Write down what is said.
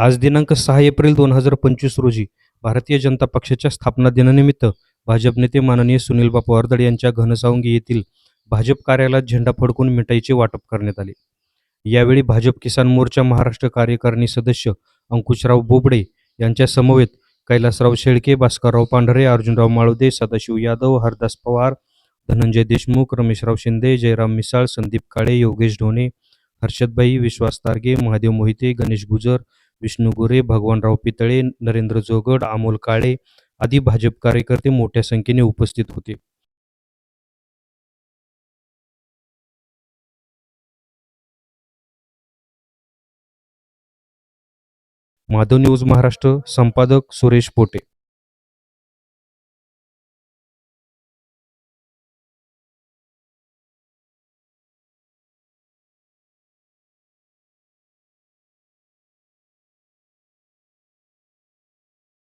आज दिनांक सहा एप्रिल दोन हजार पंचवीस रोजी भारतीय जनता पक्षाच्या स्थापना दिनानिमित्त भाजप नेते माननीय सुनील बापू अर्दड यांच्या घनसावंगी येथील भाजप कार्यालयात झेंडा फडकून मिठाईचे वाटप करण्यात आले. यावेळी भाजप किसान मोर्चा महाराष्ट्र कार्यकारिणी सदस्य अंकुशराव बोबडे यांच्या समवेत कैलासराव शेळके भास्करराव पांढरे अर्जुनराव माळुदे सदाशिव यादव हरदास पवार धनंजय देशमुख रमेशराव शिंदे जयराम मिसाळ संदीप काळे योगेश ढोणे हर्षदबाई विश्वास तारगे महादेव मोहिते गणेश गुजर विष्णू गोरे भगवानराव पितळे नरेंद्र जोगड अमोल काळे आदी भाजप कार्यकर्ते मोठ्या संख्येने उपस्थित होते. माधव न्यूज महाराष्ट्र संपादक सुरेश पोटे.